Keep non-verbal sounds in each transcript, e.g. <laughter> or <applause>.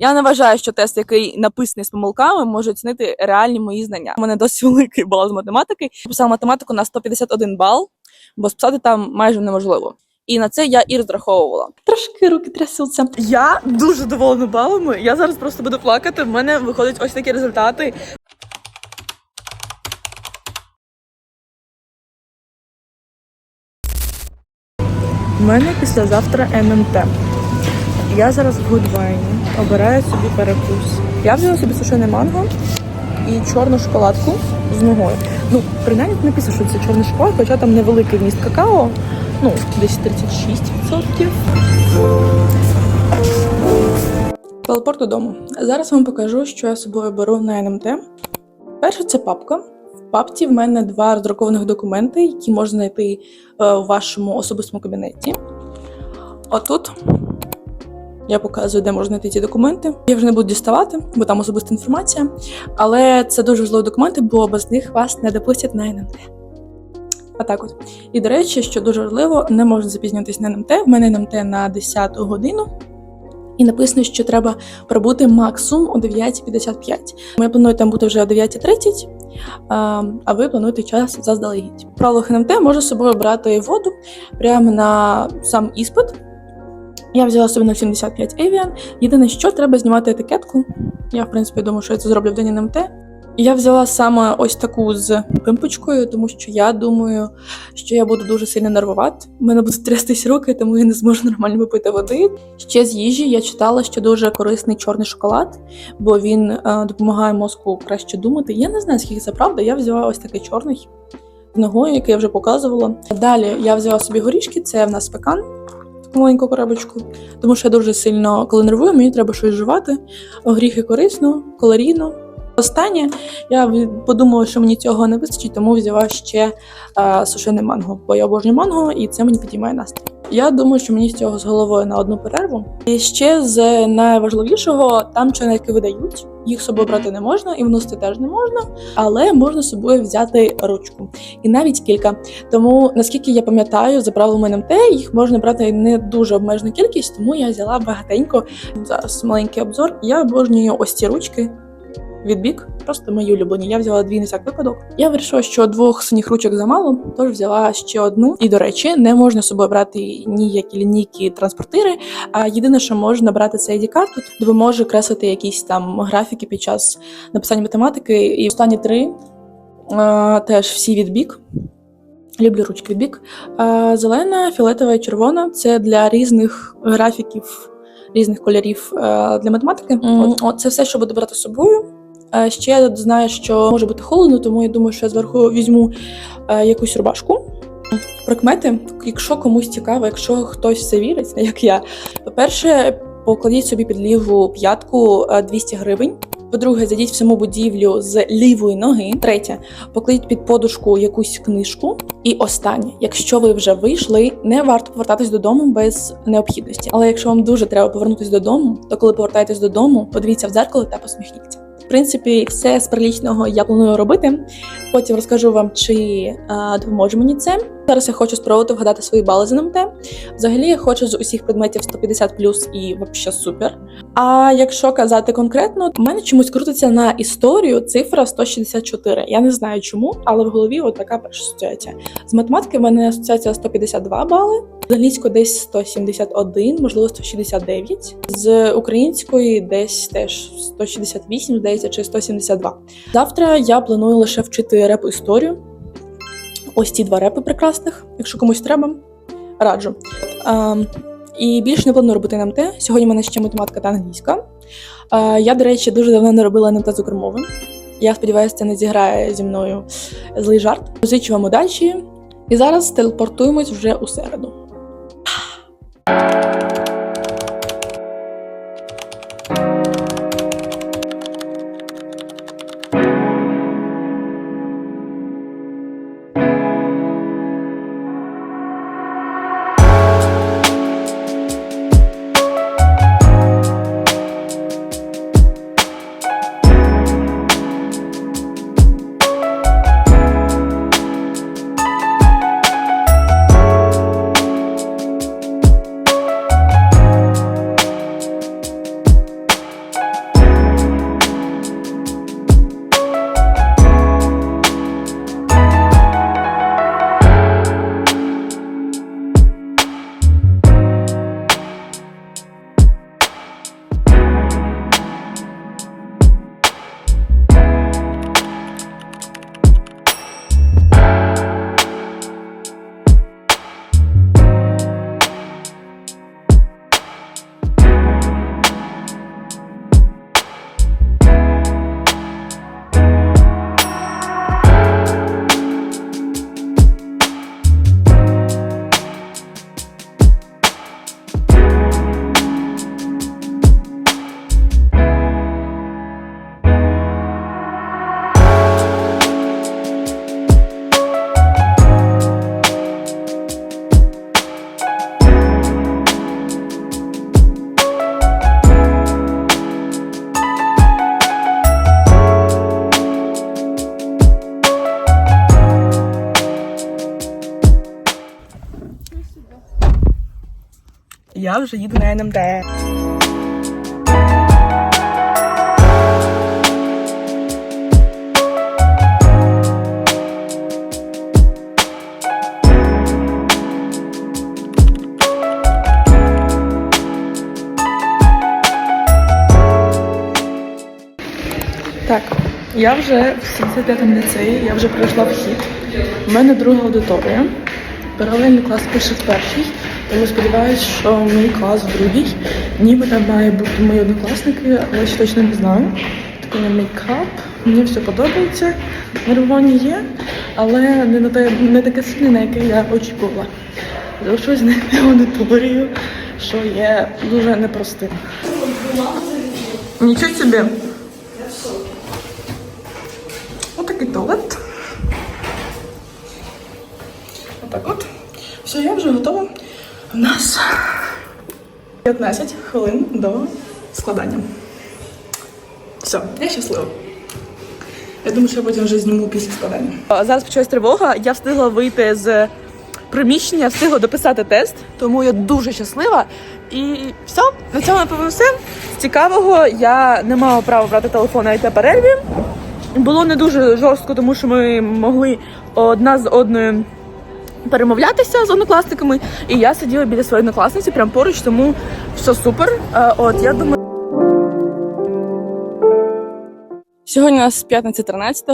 Я не вважаю, що тест, який написаний з помилками, може оцінити реальні мої знання. У мене досить великий бал з математики. Писала математику на 151 бал, бо списати там майже неможливо. І на це я і розраховувала. Трошки руки трясуться. Я дуже доволена балами. Я зараз просто буду плакати. В мене виходять ось такі результати. У мене післязавтра НМТ. Я зараз в Гудвайні обираю собі перекус. Я взяла собі сушене манго і чорну шоколадку з ногою. Ну, принаймні написано, що це чорний шоколад, хоча там невеликий вміст какао, ну, десь 36%. Телепорт додому. Зараз вам покажу, що я собою беру на НМТ. Перше це папка. В папці в мене два роздрукованих документи, які можна знайти е, у вашому особистому кабінеті. Отут я показую, де можна знайти ці документи. Я вже не буду діставати, бо там особиста інформація. Але це дуже важливі документи, бо без них вас не допустять на НМТ. А так от. І до речі, що дуже важливо, не можна запізнюватись на НМТ. В мене НМТ на 10 годину. І написано, що треба пробути максимум о 9.55. Ми плануємо там бути вже о 9.30, а ви плануєте час заздалегідь. В правилах можна з собою брати воду прямо на сам іспит. Я взяла собі на 75 Evian. Єдине, що треба знімати етикетку. Я, в принципі, думаю, що я це зроблю в день НМТ. Я взяла саме ось таку з пимпочкою, тому що я думаю, що я буду дуже сильно нервувати. У мене будуть трястись руки, тому я не зможу нормально випити води. Ще з їжі я читала, що дуже корисний чорний шоколад, бо він е, допомагає мозку краще думати. Я не знаю, скільки це правда. Я взяла ось такий чорний з ногою, який я вже показувала. Далі я взяла собі горішки, це в нас пекан. Маленьку коробочку, тому що я дуже сильно, коли нервую, мені треба щось жувати. Горіхи корисно, калорійно. Останнє я подумала, що мені цього не вистачить, тому взяла ще е, сушене манго, бо я обожнюю манго, і це мені підіймає настрій. Я думаю, що мені з цього з головою на одну перерву. І ще з найважливішого, там чайники видають. Їх з собою брати не можна, і вносити теж не можна, але можна з собою взяти ручку, і навіть кілька. Тому наскільки я пам'ятаю, за правилами НМТ їх можна брати не дуже обмежену кількість, тому я взяла багатенько. Зараз маленький обзор. Я обожнюю ось ці ручки від бік, просто мої улюблені. Я взяла дві на всяк випадок. Я вирішила, що двох синіх ручок замало, тож взяла ще одну. І до речі, не можна з собою брати ніякі лінійки транспортири. А єдине, що можна брати, це id карту допоможе креслити якісь там графіки під час написання математики. І останні три а, теж всі від бік. Люблю ручки від бік. А, зелена, фіолетова і червона це для різних графіків. Різних кольорів е, для математики. От, от це все, що буду брати з собою. Е, Ще я знаю, що може бути холодно, тому я думаю, що я зверху візьму е, якусь рубашку. Прикмети, якщо комусь цікаво, якщо хтось це вірить, <laughs> як я. По-перше, покладіть собі під ліву п'ятку е, 200 гривень. По-друге, зайдіть в саму будівлю з лівої ноги. Третє, покладіть під подушку якусь книжку. І останнє, якщо ви вже вийшли, не варто повертатись додому без необхідності. Але якщо вам дуже треба повернутися додому, то коли повертаєтесь додому, подивіться в дзеркало та посміхніться. Принципі, все з прилічного я планую робити. Потім розкажу вам, чи а, допоможе мені це. Зараз я хочу спробувати вгадати свої бали з НМТ. Взагалі я хочу з усіх предметів 150 і взагалі супер. А якщо казати конкретно, у мене чомусь крутиться на історію цифра 164. Я не знаю чому, але в голові от така перша асоціація. З математики в мене асоціація 152 бали, з англійської десь 171, можливо 169. З української десь теж 168, здається, чи 172. Завтра я планую лише вчити реп історію. Ось ці два репи прекрасних, якщо комусь треба, раджу. Ем, і більше не планую робити НМТ. Сьогодні в мене ще математика та англійська. Е, я, до речі, дуже давно не робила НМТ з укрмови. Я сподіваюся, це не зіграє зі мною злий жарт. Зичу вам удачі. І зараз телепортуємось вже у середу. Я вже їду на НМТ. Так, я вже в 75-му ліцеї, я вже пройшла вхід. У мене друга аудиторія. Паралельний клас пише в першій, тому сподіваюся, що мій клас в другій. Ніби там має бути мої однокласники, але ще точно не знаю. Такий мейкап, мені все подобається. Нервування є, але не, на те, не таке сильне, на яке я очікувала. Залишилось знайти <laughs> аудиторію, що є дуже непростим. Нічого собі. Отакий туалет. Отак от. Все, я вже готова. У нас 15 хвилин до складання. Все, я щаслива. Я думаю, що я потім вже зніму після складання. Зараз почалась тривога. Я встигла вийти з приміщення, встигла дописати тест, тому я дуже щаслива. І все, на цьому напевно все. Цікавого я не мала права брати телефон навіть на перерві. Було не дуже жорстко, тому що ми могли одна з одною перемовлятися з однокласниками, і я сиділа біля своєї однокласниці прямо поруч, тому все супер. Е, От я думаю. Сьогодні у нас п'ятниця 13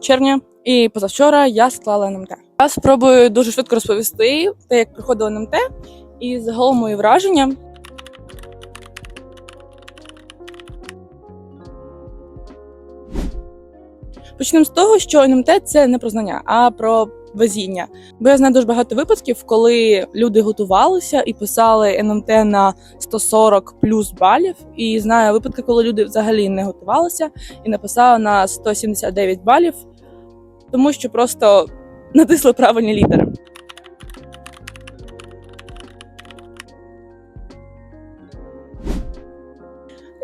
червня, і позавчора я склала НМТ. Я спробую дуже швидко розповісти те, як проходила НМТ, і загалом мої враження. Почнемо з того, що НМТ це не про знання, а про везіння. Бо я знаю дуже багато випадків, коли люди готувалися і писали НМТ на 140 плюс балів. І знаю випадки, коли люди взагалі не готувалися і написали на 179 балів, тому що просто натисли правильні літери.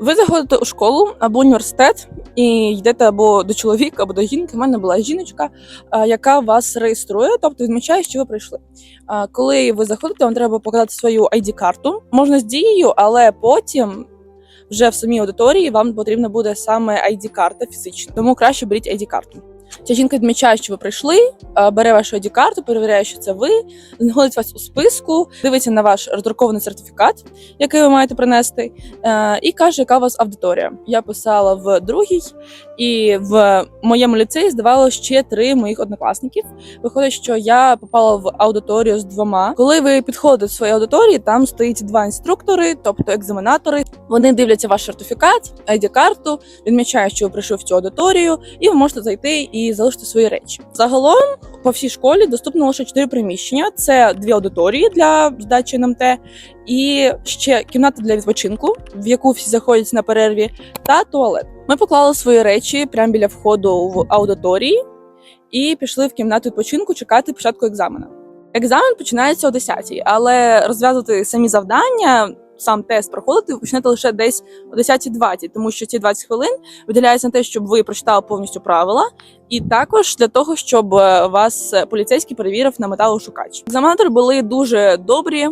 Ви заходите у школу або університет і йдете або до чоловіка, або до жінки. У мене була жіночка, яка вас реєструє, тобто відмічає, що ви прийшли. Коли ви заходите, вам треба показати свою ID-карту. Можна з дією, але потім вже в самій аудиторії вам потрібна буде саме ID-карта фізична. Тому краще беріть ID-карту. Ця жінка відмічає, що ви прийшли, бере вашу ID-карту, перевіряє, що це ви, знаходить вас у списку, дивиться на ваш роздрукований сертифікат, який ви маєте принести, е, і каже, яка у вас аудиторія. Я писала в другій, і в моєму ліцеї здавало ще три моїх однокласників. Виходить, що я попала в аудиторію з двома. Коли ви підходите до своєї аудиторії, там стоїть два інструктори, тобто екзаменатори. Вони дивляться ваш сертифікат, ID-карту, відмічають, що ви прийшли в цю аудиторію, і ви можете зайти і залишити свої речі. Загалом по всій школі доступно лише чотири приміщення: це дві аудиторії для здачі НМТ, і ще кімната для відпочинку, в яку всі заходять на перерві, та туалет. Ми поклали свої речі прямо біля входу в аудиторії і пішли в кімнату відпочинку чекати початку екзамену. Екзамен починається о 10-й, але розв'язувати самі завдання, сам тест проходити ви почнете лише десь о 10.20, тому що ці 20 хвилин виділяється на те, щоб ви прочитали повністю правила, і також для того, щоб е, вас е, поліцейський перевірив на металошукач. Екзаменатори були дуже добрі.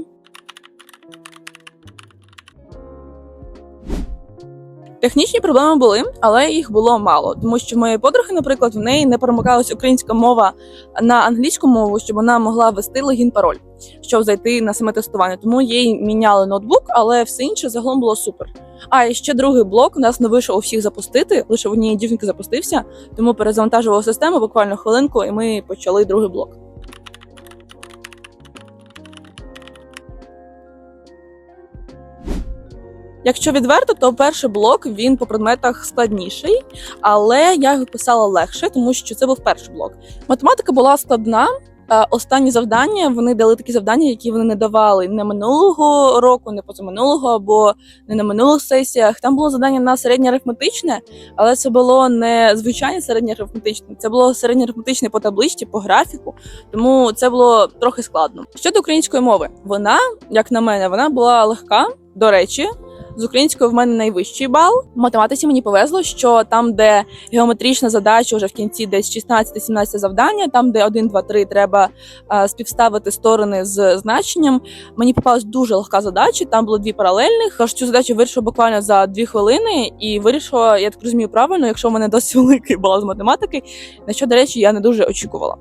Технічні проблеми були, але їх було мало, тому що моєї подруги, наприклад, в неї не перемикалась українська мова на англійську мову, щоб вона могла ввести логін пароль, щоб зайти на саме тестування. Тому їй міняли ноутбук, але все інше загалом було супер. А ще другий блок у нас не вийшов у всіх запустити, лише в одній дівчинки запустився, тому перезавантажувала систему буквально хвилинку, і ми почали другий блок. Якщо відверто, то перший блок він по предметах складніший, але я його писала легше, тому що це був перший блок. Математика була складна. Останні завдання вони дали такі завдання, які вони не давали не минулого року, не позаминулого або не на минулих сесіях. Там було завдання на середнє арифметичне, але це було не звичайне середнє арифметичне, це було середнє арифметичне по табличці, по графіку, тому це було трохи складно. Щодо української мови, вона, як на мене, вона була легка. До речі, з української в мене найвищий бал. В математиці мені повезло, що там, де геометрична задача вже в кінці десь 16-17 завдання, там, де 1, 2, 3 треба е, співставити сторони з значенням. Мені попалась дуже легка задача. Там було дві паралельних. Аж цю задачу вирішила буквально за дві хвилини, і вирішила, я так розумію, правильно, якщо в мене досить <laughs> великий бал з математики, на що, до речі, я не дуже очікувала.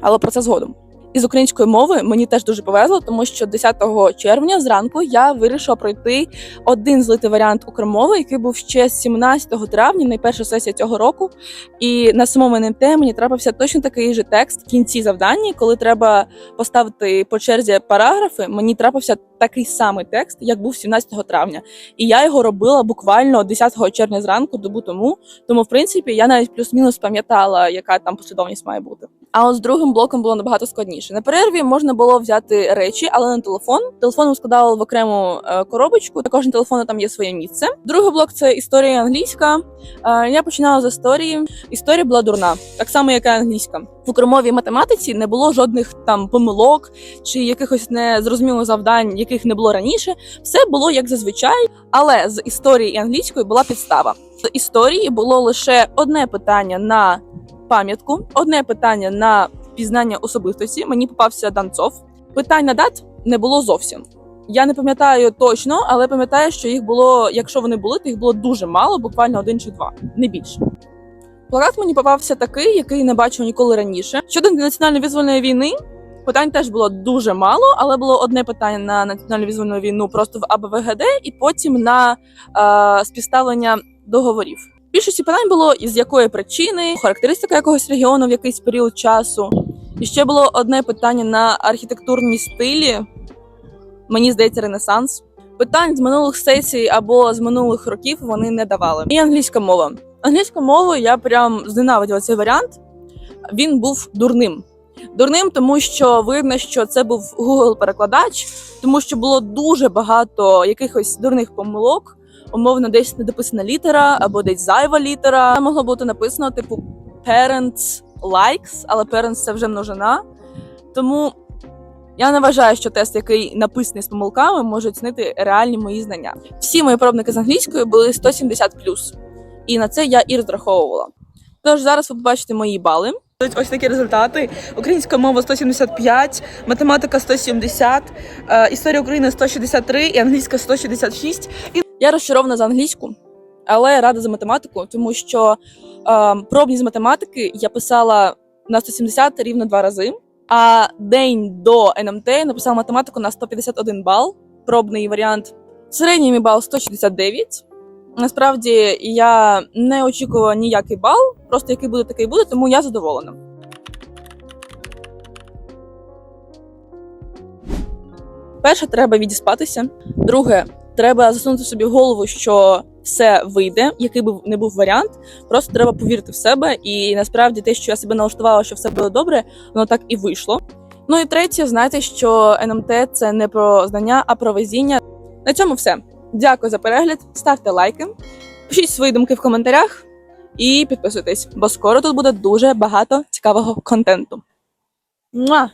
Але про це згодом. Із української мови мені теж дуже повезло, тому що 10 червня зранку я вирішила пройти один злитий варіант укрмови, який був ще 17 травня, найперша сесія цього року. І на самому НМТ мені трапився точно такий же текст в кінці завдання, коли треба поставити по черзі параграфи. Мені трапився такий самий текст, як був 17 травня. І я його робила буквально 10 червня зранку, добу тому. Тому, в принципі, я навіть плюс-мінус пам'ятала, яка там послідовність має бути. А от з другим блоком було набагато складніше. На перерві можна було взяти речі, але не телефон. Телефон складали в окрему е, коробочку. На кожен телефон там є своє місце. Другий блок це історія англійська. Е, Я починала з історії. Історія була дурна, так само, як і англійська. В укромовій математиці не було жодних там помилок чи якихось незрозумілих завдань, яких не було раніше. Все було як зазвичай, але з історії і англійської була підстава. З історії було лише одне питання на пам'ятку, одне питання на пізнання особистості. Мені попався Данцов. Питань на дат не було зовсім. Я не пам'ятаю точно, але пам'ятаю, що їх було, якщо вони були, то їх було дуже мало, буквально один чи два, не більше. Плакат мені попався такий, який не бачив ніколи раніше. Щодо національної визвольної війни, питань теж було дуже мало, але було одне питання на національну визвольну війну просто в АБВГД, і потім на е, співставлення договорів. Більшості питань було із якої причини, характеристика якогось регіону в якийсь період часу. І ще було одне питання на архітектурні стилі. Мені здається, Ренесанс. Питань з минулих сесій або з минулих років вони не давали. І англійська мова. Англійська мова я прям зненавиділа цей варіант. Він був дурним. Дурним, тому що видно, що це був Google-перекладач, тому що було дуже багато якихось дурних помилок. Умовно, десь недописана літера або десь зайва літера. Могло бути написано типу parents likes, але parents це вже множина. Тому я не вважаю, що тест, який написаний з помилками, може оцінити реальні мої знання. Всі мої пробники з англійської були 170 і на це я і розраховувала. Тож зараз ви побачите мої бали. Ось такі результати: українська мова 175, математика 170, е, історія України 163 і англійська 166. І я розчарована за англійську, але рада за математику, тому що е, пробні з математики я писала на 170 рівно два рази. А день до НМТ написала математику на 151 бал, пробний варіант. Середній мій бал 169. Насправді я не очікувала ніякий бал, просто який буде, такий буде, тому я задоволена. Перше, треба відіспатися. Друге, треба засунути собі голову, що все вийде, який би не був варіант. Просто треба повірити в себе. І насправді те, що я себе налаштувала, що все буде добре, воно так і вийшло. Ну і третє, знайте, що НМТ це не про знання, а про везіння. На цьому все. Дякую за перегляд. Ставте лайки, пишіть свої думки в коментарях і підписуйтесь, бо скоро тут буде дуже багато цікавого контенту. Муа!